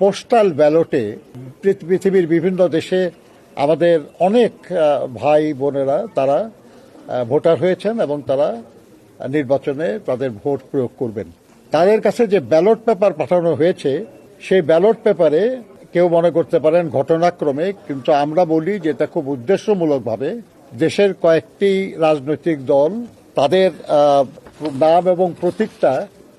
Postal ব্যালটে পৃথিবীর বিভিন্ন দেশে আমাদের অনেক ভাই বোনেরা তারা ভোটার হয়েছেন এবং তারা নির্বাচনে তাদের ভোট প্রয়োগ করবেন। তাদের কাছে যে ব্যালট পেপার পাঠানো হয়েছে, সেই ব্যালট পেপারে কেউ মনে করতে পারেন ঘটনাক্রমে, কিন্তু আমরা বলি যে এটা খুব উদ্দেশ্যমূলকভাবে দেশের কয়েকটি রাজনৈতিক দল তাদের নাম এবং প্রতীকটা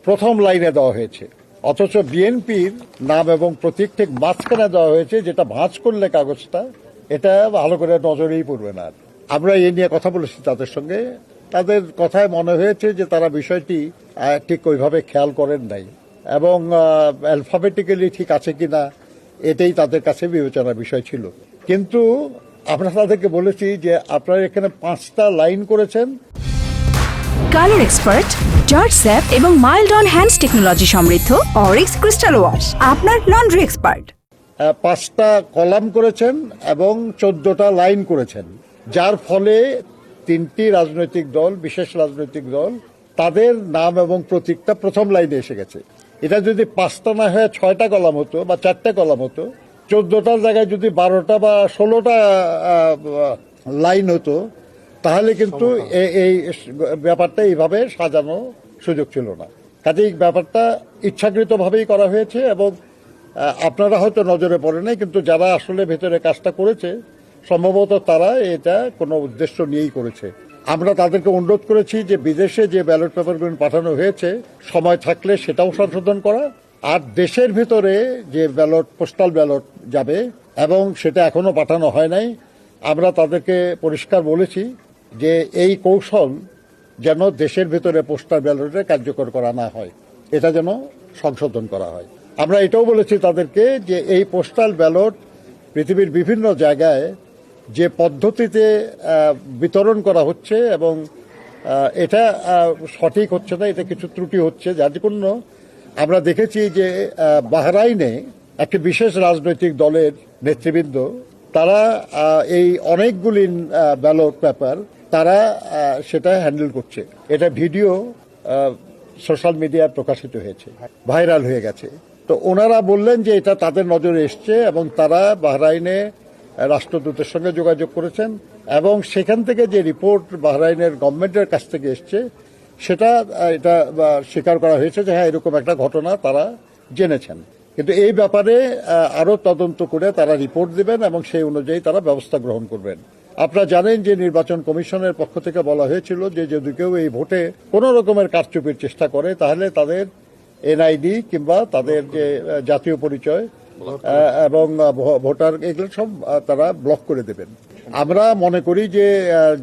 প্রথম লাইনে দেওয়া হয়েছে। অথচ বিএনপির নাম এবং প্রতীক ঠিক মাঝখানে দেওয়া হয়েছে, যেটা ভাঁজ করলে কাগজটা, এটা ভালো করে নজরেই পড়বে না। আমরা এই নিয়ে কথা বলেছি তাদের সঙ্গে। তাদের কথায় মনে হয়েছে যে তারা বিষয়টি ঠিক ওইভাবে খেয়াল করেন নাই। এবং অ্যালফাবেটিক্যালি ঠিক আছে কি না এটাই তাদের কাছে বিবেচনার বিষয় ছিল। কিন্তু আমরা তাদেরকে বলেছি যে আপনারা এখানে পাঁচটা লাইন করেছেন। কালার এক্সপার্ট জর্জ স্যাপ এবং মাইল্ড অন হ্যান্ডস টেকনোলজি সমৃদ্ধ অরিক্স ক্রিস্টাল ওয়াশ আপনার লন্ড্রি এক্সপার্ট পাঁচটা কলাম করেছেন এবং চোদ্দটা লাইন করেছেন, যার ফলে তিনটি রাজনৈতিক দল, বিশেষ রাজনৈতিক দল, তাদের নাম এবং প্রতীকটা প্রথম লাইনে এসে গেছে। এটা যদি পাঁচটা না হয়ে ছয়টা কলাম হতো বা চারটা কলাম হতো, চোদ্দটার জায়গায় যদি বারোটা বা ষোলোটা লাইন হতো তাহলে কিন্তু এই ব্যাপারটা এইভাবে সাজানো সুযোগ ছিল না। কাজেই ব্যাপারটা ইচ্ছাকৃতভাবেই করা হয়েছে এবং আপনারা হয়তো নজরে পড়ে নাই কিন্তু যারা আসলে ভেতরে কাজটা করেছে সম্ভবত তারা এটা কোনো উদ্দেশ্য নিয়েই করেছে। আমরা তাদেরকে অনুরোধ করেছি যে বিদেশে যে ব্যালট পেপারগুলো পাঠানো হয়েছে সময় থাকলে সেটাও সংশোধন করা। আর দেশের ভিতরে যে ব্যালট পোস্টাল ব্যালট যাবে এবং সেটা এখনও পাঠানো হয় নাই আমরা তাদেরকে পরিষ্কার বলেছি যে এই কৌশল যেন দেশের ভিতরে পোস্টাল ব্যালটে কার্যকর করা না হয়, এটা যেন সংশোধন করা হয়। আমরা এটাও বলেছি তাদেরকে যে এই পোস্টাল ব্যালট পৃথিবীর বিভিন্ন জায়গায় যে পদ্ধতিতে বিতরণ করা হচ্ছে এবং এটা সঠিক হচ্ছে না, এটা কিছু ত্রুটি হচ্ছে, যার জন্য আমরা দেখেছি যে বাহরাইনে একটি বিশেষ রাজনৈতিক দলের নেতৃবৃন্দ, তারা এই অনেকগুলি ব্যালট পেপার তারা সেটা হ্যান্ডেল করছে। এটা ভিডিও সোশ্যাল মিডিয়ায় প্রকাশিত হয়েছে, ভাইরাল হয়ে গেছে। তো ওনারা বললেন যে এটা তাদের নজরে এসছে এবং তারা বাহরাইনে রাষ্ট্রদূতের সঙ্গে যোগাযোগ করেছেন এবং সেখান থেকে যে রিপোর্ট বাহরাইনের গভর্নমেন্টের কাছ থেকে এসছে, সেটা এটা স্বীকার করা হয়েছে যে হ্যাঁ এরকম একটা ঘটনা তারা জেনেছেন। কিন্তু এই ব্যাপারে আরও তদন্ত করে তারা রিপোর্ট দেবেন এবং সেই অনুযায়ী তারা ব্যবস্থা গ্রহণ করবেন। আপনারা জানেন যে নির্বাচন কমিশনের পক্ষ থেকে বলা হয়েছিল যে যদি কেউ এই ভোটে কোন রকমের কারচুপির চেষ্টা করে তাহলে তাদের এনআইডি কিংবা তাদের যে জাতীয় পরিচয় এবং ভোটার এগুলো সব তারা ব্লক করে দেবেন। আমরা মনে করি যে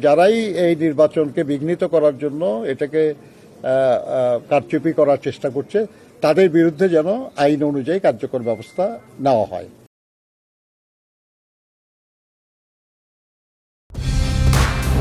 যারাই এই নির্বাচনকে বিঘ্নিত করার জন্য এটাকে কারচুপি করার চেষ্টা করছে তাদের বিরুদ্ধে যেন আইন অনুযায়ী কার্যকর ব্যবস্থা নেওয়া হয়।